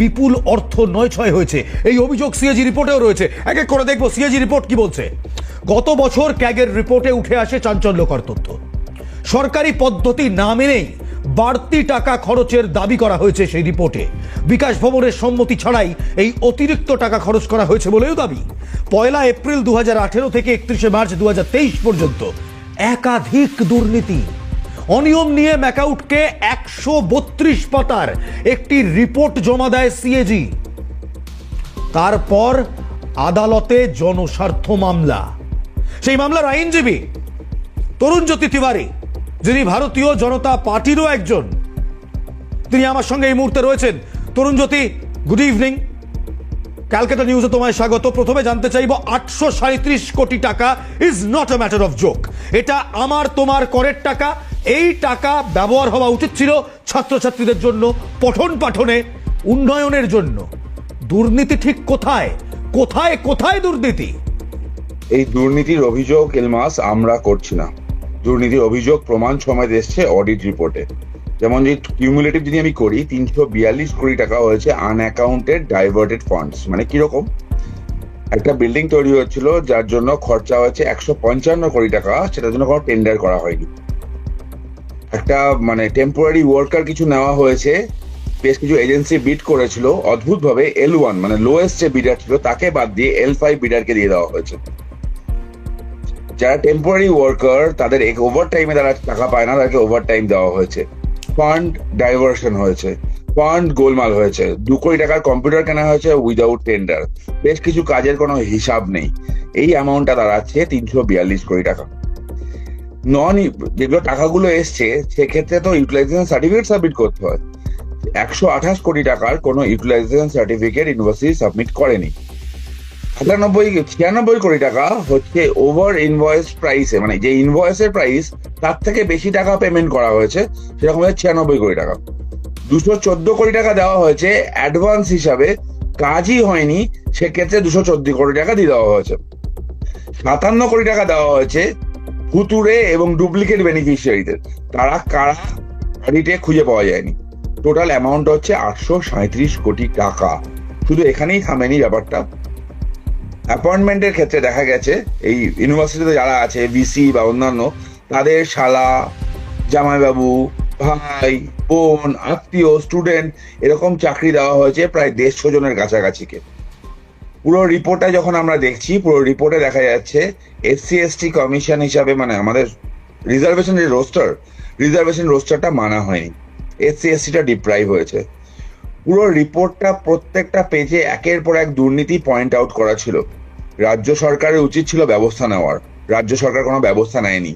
বিপুল অর্থ নয় ছয় হয়েছে। এই অভিযোগ সিএজি রিপোর্টেও রয়েছে। এক এক করে দেখব সিএজি রিপোর্ট কি বলছে। গত বছর ক্যাগের রিপোর্টে উঠে আসে চাঞ্চল্যকর তথ্য। সরকারি পদ্ধতি না মেনেই বাড়তি টাকা খরচের দাবি করা হয়েছে সেই রিপোর্টে বিকাশ ভবনের সম্মতি ছাড়াই এই অতিরিক্ত টাকা খরচ করা হয়েছে বলেও দাবি। পয়লা এপ্রিল দু হাজার আঠেরো থেকে একত্রিশে মার্চ দু হাজার তেইশ পর্যন্ত একাধিক দুর্নীতি অনিয়ম নিয়ে ম্যাকাউটকে একশো বত্রিশ পাতার একটি রিপোর্ট জমা দেয় সিএজি। তারপর আদালতে জনস্বার্থ মামলা। সেই মামলার আইনজীবী তরুণ জ্যোতি তিওয়ারি, যিনি ভারতীয় জনতা পার্টিরও একজন, তিনি আমার সঙ্গে এই মুহূর্তে রয়েছেন। Tarun Jyoti good evening Calcutta নিউজে তোমায় স্বাগত। প্রথমে জানতে চাইব, আটশো কোটি টাকা is not a matter of joke এটা আমার, তোমার, করের টাকা। এই টাকা ব্যবহার হওয়া উচিত ছিল ছাত্রছাত্রীদের জন্য, পঠন পাঠনে, উন্নয়নের জন্য। দুর্নীতি ঠিক কোথায়? কোথায় কোথায় দুর্নীতি? এই দুর্নীতির অভিযোগ, এলমাস, আমরা করছি না। দুর্নীতির অভিযোগ প্রমাণ সমেত এসছে অডিট রিপোর্টে যেমন যে কিউমুলেটিভ যদি আমি করি, তিনশো বিয়াল্লিশ কোটি টাকা হয়েছে আন আনঅ্যাকাউন্টেড ডাইভার্টেড ফান্ডস মানে কীরকম একটা বিল্ডিং তৈরি হয়েছিল, যার জন্য খরচা হয়েছে একশো পঞ্চান্ন কোটি টাকা, সেটার জন্য কোনো টেন্ডার করা হয়নি। একটা মানে টেম্পোরারি ওয়ার্কার কিছু নেওয়া হয়েছে। বেশ কিছু এজেন্সি বিড করেছিল। অদ্ভুতভাবে এল ওয়ান মানে লোয়েস্ট যে বিডার ছিল, তাকে বাদ দিয়ে এল ফাইভ বিডারকে দিয়ে দেওয়া হয়েছে। যারা টেম্পোরারি ওয়ার্কার তাদের ওভার টাইমে তারা টাকা পায় না, তাদেরকে ওভার টাইম দেওয়া হয়েছে। ফান্ড ডাইভার্সন হয়েছে। ফান্ড গোলমাল হয়েছে। দু কোটি টাকার কম্পিউটার কেনা হয়েছে উইদাউট টেন্ডার বেশ কিছু কাজের কোনো হিসাব নেই। এই অ্যামাউন্টটা দাঁড়াচ্ছে তিনশো বিয়াল্লিশ কোটি টাকা। নন যেগুলো টাকাগুলো এসছে, সেক্ষেত্রে তো ইউটিলাইজেশন সার্টিফিকেট সাবমিট করতে হয়। একশো আঠাশ কোটি টাকার কোনো ইউটিলাইজেশন সার্টিফিকেট ইউনিভার্সিটি সাবমিট করেনি। সাতানব্বই, ছিয়ানব্বই কোটি টাকা হচ্ছে ওভার ইনভয়েস প্রাইসে মানে যে ইনভয়েসের প্রাইস তার থেকে বেশি টাকা পেমেন্ট করা হয়েছে, সেরকম হচ্ছে ছিয়ানব্বই কোটি টাকা। দুশো চোদ্দ কোটি টাকা দেওয়া হয়েছে অ্যাডভান্স হিসাবে, কাজই হয়নি, সেক্ষেত্রে দুশো চোদ্দ কোটি টাকা দিয়ে দেওয়া হয়েছে। সাতান্ন কোটি টাকা দেওয়া হয়েছে ফুতুরে এবং ডুপ্লিকেট বেনিফিশিয়ারিদের। তারা কারা? অডিটে খুঁজে পাওয়া যায়নি। টোটাল অ্যামাউন্ট হচ্ছে আটশো সাঁত্রিশ কোটি টাকা। শুধু এখানেই থামেনি ব্যাপারটা। অ্যাপয়েন্টমেন্টের ক্ষেত্রে দেখা গেছে, এই ইউনিভার্সিটিতে যারা আছে ভিসি বা অন্যান্য, তাদের শালা, জামাইবাবু, ভাই, বোন, আত্মীয় স্টুডেন্ট এরকম চাকরি দেওয়া হয়েছে প্রায় দেড়শো জনের কাছাকাছিকে পুরো রিপোর্টটা যখন আমরা দেখছি, পুরো রিপোর্টে দেখা যাচ্ছে এসসি এসটি কমিশন হিসাবে মানে আমাদের রিজার্ভেশন যে রোস্টার রিজার্ভেশন রোস্টারটা মানা হয়নি। এসসি এসটিটা ডিপ্রাইভ হয়েছে। পুরো রিপোর্টটা প্রত্যেকটা পেজে একের পর এক দুর্নীতি পয়েন্ট আউট করা ছিল। রাজ্য সরকারের উচিত ছিল ব্যবস্থা নেওয়ার। রাজ্য সরকার কোনো ব্যবস্থা নেয়নি।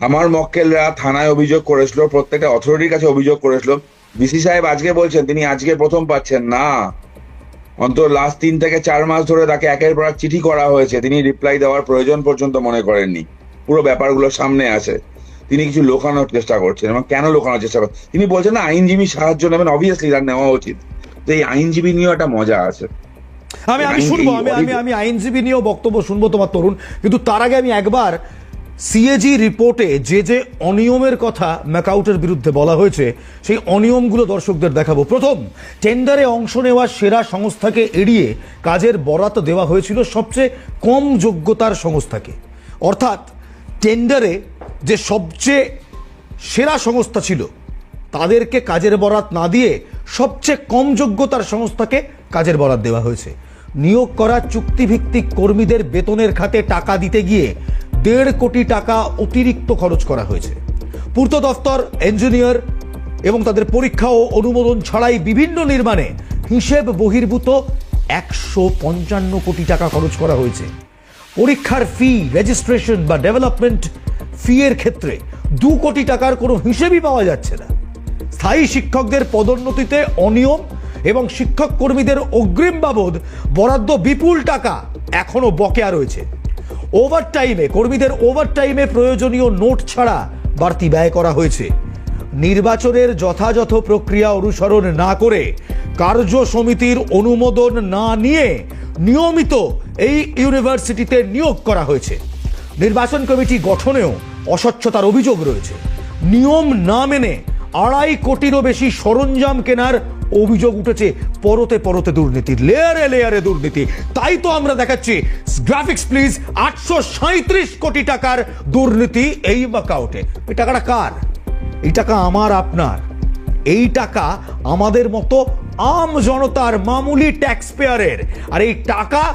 আমার মক্কেলরা থানায় অভিযোগ করেছিল, প্রত্যেকটা অথরিটির কাছে অভিযোগ করেছিল। বিসি সাহেব আজকে বলছেন, তিনি আজকে প্রথম পাচ্ছেন। না অন্তত লাস্ট তিন থেকে চার মাস ধরে তাকে একের পর এক চিঠি করা হয়েছে। তিনি রিপ্লাই দেওয়ার প্রয়োজন পর্যন্ত মনে করেননি। পুরো ব্যাপারগুলো সামনে আছে তিনি কিছু লোকানোর চেষ্টা করছেন এবং কেন লোকানোর চেষ্টা করছেন তিনি বলছেন না আইনজীবী সাহায্য নেবেন অবভিয়াসলি তার নেওয়া উচিত। তো এই আইনজীবী নিয়েও একটা মজা আছে। আমি আমি শুনব আমি আমি আমি আইনজীবী নিয়েও বক্তব্য শুনব তোমার তরুণ। কিন্তু তার আগে আমি একবার সিএজি রিপোর্টে যে যে অনিয়মের কথা ম্যাকাউটের বিরুদ্ধে বলা হয়েছে, সেই অনিয়মগুলো দর্শকদের দেখাবো। প্রথম, টেন্ডারে অংশ নেওয়া সেরা সংস্থাকে এড়িয়ে কাজের বরাত দেওয়া হয়েছিল সবচেয়ে কম যোগ্যতার সংস্থাকে। অর্থাৎ, টেন্ডারে যে সবচেয়ে সেরা সংস্থা ছিল, তাদেরকে কাজের বরাত না দিয়ে সবচেয়ে কম যোগ্যতার সংস্থাকে কাজের বরাত দেওয়া হয়েছে। নিয়োগ করা চুক্তিভিত্তিক কর্মীদের বেতনের খাতে টাকা দিতে গিয়ে দেড় কোটি টাকা অতিরিক্ত খরচ করা হয়েছে। পূর্ত দফতর ইঞ্জিনিয়ার এবং তাদের পরীক্ষা ও অনুমোদন ছাড়াই বিভিন্ন নির্মাণে হিসেব বহির্ভূত একশো পঞ্চান্ন কোটি টাকা খরচ করা হয়েছে। পরীক্ষার ফি রেজিস্ট্রেশন বা ডেভেলপমেন্ট ফি এর ক্ষেত্রে দু কোটি টাকার কোনো হিসেবই পাওয়া যাচ্ছে না। স্থায়ী শিক্ষকদের পদোন্নতিতে অনিয়ম এবং শিক্ষক কর্মীদের অগ্রিম বাবদ বরাদ্দ বিপুল টাকা এখনও বকেয়া রয়েছে। ওভার টাইমে কর্মীদের ওভার টাইমে প্রয়োজনীয় নোট ছাড়া বাড়তি ব্যয় করা হয়েছে। নির্বাচনের যথাযথ প্রক্রিয়া অনুসরণ না করে কার্য সমিতির অনুমোদন না নিয়ে নিয়মিত এই ইউনিভার্সিটিতে নিয়োগ করা হয়েছে। নির্বাচন কমিটি গঠনেও অস্বচ্ছতার অভিযোগ রয়েছে। নিয়ম না মেনে আড়াই কোটিরও বেশি সরঞ্জাম কেনার অভিযোগ উঠেছে পরতে পরতে দুর্নীতি লেয়ারে লেয়ারে দুর্নীতি। তাই তো আমরা দেখাচ্ছি গ্রাফিক্স প্লিজ আটশো কোটি টাকার দুর্নীতি এই মাকাউটে এই টাকাটা কার? এই টাকা আমার, আপনার। এই টাকা আমাদের মতো আম জনতার মামুলি ট্যাক্স পেয়ারের আর এই টাকা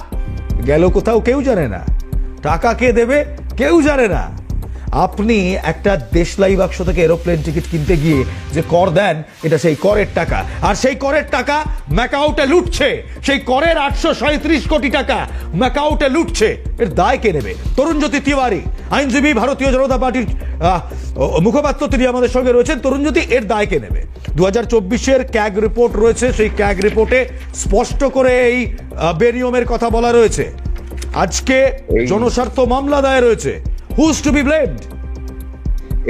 গেল কোথাও কেউ জানে না। টাকা কে দেবে? কেউ জানে না। আপনি একটা দেশলাই বাক্স থেকে এরোপ্লেন টিকিট কিনতে গিয়ে যে কর দেন এটা সেই করের টাকা। আর সেই করের টাকা ম্যাকাউটে লুটছে। সেই করের আটশো সাঁত্রিশ কোটি টাকা ম্যাকাউটে লুটছে। এর দায় কে নেবে? তরুণজ্যোতি তিওয়ারি আইনজীবী ভারতীয় জনতা পার্টির মুখপাত্র তিনি আমাদের সঙ্গে রয়েছেন। তরুণজ্যোতি এর দায় কে নেবে? দু হাজার চব্বিশের ক্যাগ রিপোর্ট রয়েছে। সেই ক্যাগ রিপোর্টে স্পষ্ট করে এই বেনিয়মের কথা বলা রয়েছে। আজকে জনস্বার্থ মামলা দায়ের রয়েছে হুজ টু বি ব্লেমড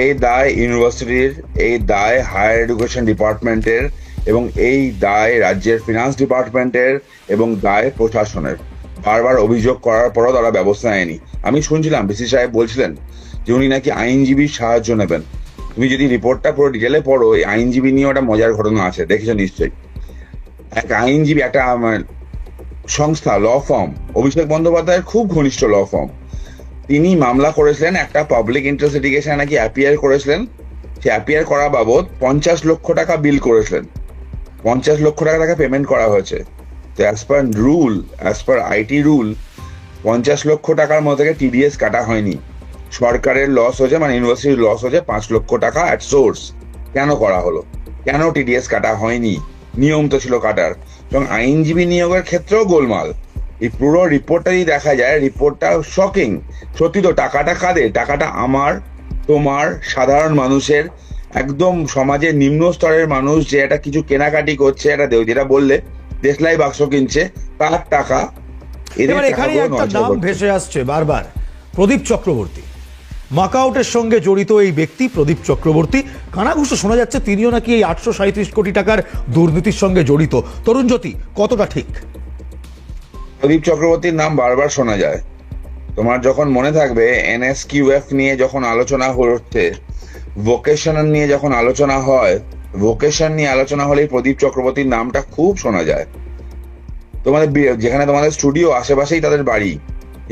এই দায় ইউনিভার্সিটির, এই দায় হায়ার এডুকেশন ডিপার্টমেন্টের এবং এই দায় রাজ্যের ফিনান্স ডিপার্টমেন্টের এবং দায় প্রশাসনের। বারবার অভিযোগ করার পরও তারা ব্যবস্থা নেয়নি। আমি শুনছিলাম, বিসি সাহেব বলছিলেন যে উনি নাকি আইনজীবীর সাহায্য নেবেন। তুমি যদি রিপোর্টটা পুরো ডিটেলে পড়ো, এই আইনজীবী নিয়ে একটা মজার ঘটনা আছে, দেখেছ নিশ্চয়ই। এক আইনজীবী, একটা সংস্থা ল ফার্ম অভিষেক বন্দ্যোপাধ্যায়ের খুব ঘনিষ্ঠ ল ফার্ম তিনি মামলা করেছিলেন, একটা পাবলিক ইন্টারেস্ট লিটিগেশনে নাকি অ্যাপিয়ার করেছিলেন। সে অ্যাপিয়ার করা বাবদ পঞ্চাশ লক্ষ টাকা বিল করেছিলেন। পঞ্চাশ লক্ষ টাকা তাকে পেমেন্ট করা হয়েছে। তো as per rule as per IT rule পঞ্চাশ লক্ষ টাকার মধ্যে থেকে টিডিএস কাটা হয়নি। সরকারের লস হয়েছে মানে ইউনিভার্সিটির লস হয়েছে, পাঁচ লক্ষ টাকা অ্যাট সোর্স কেন করা হলো? কেন টিডিএস কাটা হয়নি? নিয়ম তো ছিল কাটার। এবং আইনজীবী নিয়োগের ক্ষেত্রেও গোলমাল। এই পুরো রিপোর্টটা যদি দেখা যায় রিপোর্টটা শকিং সত্যি তো টাকাটা কাদের? টাকাটা আমার তোমার সাধারণ মানুষের একদম সমাজের নিম্ন স্তরের মানুষ যে একটা কিছু কেনাকাটি করছে একটা দেও যেটা বললে দেশলাই বাক্স কিনছে তার টাকা এবার এখানে একটা নাম ভেসে আসছে বারবার। প্রদীপ চক্রবর্তী। মাকাউটের সঙ্গে জড়িত এই ব্যক্তি প্রদীপ চক্রবর্তী কানাঘুষো শোনা যাচ্ছে তিনিও নাকি এই আটশো সাঁত্রিশ কোটি টাকার দুর্নীতির সঙ্গে জড়িত। তরুণ জ্যোতি কতটা ঠিক? প্রদীপ চক্রবর্তীর নাম বারবার শোনা যায়। তোমার যখন মনে থাকবে, এনএসকিউএফ নিয়ে যখন আলোচনা হচ্ছে ভোকেশন নিয়ে যখন আলোচনা হয়, ভোকেশন নিয়ে আলোচনা হলেই প্রদীপ চক্রবর্তীর নামটা খুব শোনা যায়। তোমাদের যেখানে তোমাদের স্টুডিও, আশেপাশেই তাদের বাড়ি।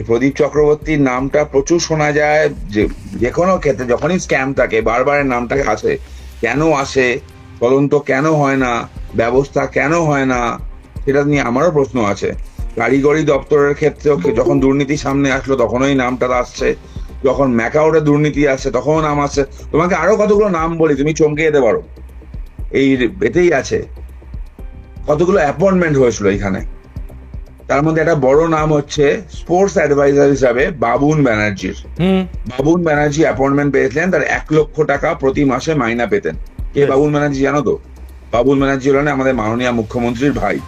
প্রদীপ চক্রবর্তীর নামটা প্রচুর শোনা যায়। যে যে কোনো ক্ষেত্রে যখনই স্ক্যাম থাকে, বারবার এর নামটা আসে, কেন আসে, তদন্ত কেন হয় না, ব্যবস্থা কেন হয় না, সেটা নিয়ে আমারও প্রশ্ন আছে। কারিগরি দপ্তরের ক্ষেত্রেও যখন দুর্নীতি সামনে আসলো তখনই নামটা আসছে। যখন ম্যাকাউটে দুর্নীতি আসছে তখনও নাম আসছে। তোমাকে আরও কতগুলো নাম বলি তুমি চমকে যেতে পারো। এই এতেই আছে। কতগুলো অ্যাপয়েন্টমেন্ট হয়েছিল এখানে। তার মধ্যে একটা বড় নাম হচ্ছে স্পোর্টস অ্যাডভাইজার হিসাবে বাবুন ব্যানার্জির। হুম। বাবুন ব্যানার্জি অ্যাপয়েন্টমেন্ট পেয়েছিলেন তার এক লক্ষ টাকা প্রতি মাসে মাইনা পেতেন। কে. বাবুন ব্যানার্জি জানো তো? বাবুন ব্যানার্জি হলেন আমাদের মাননীয় মুখ্যমন্ত্রীর ভাই।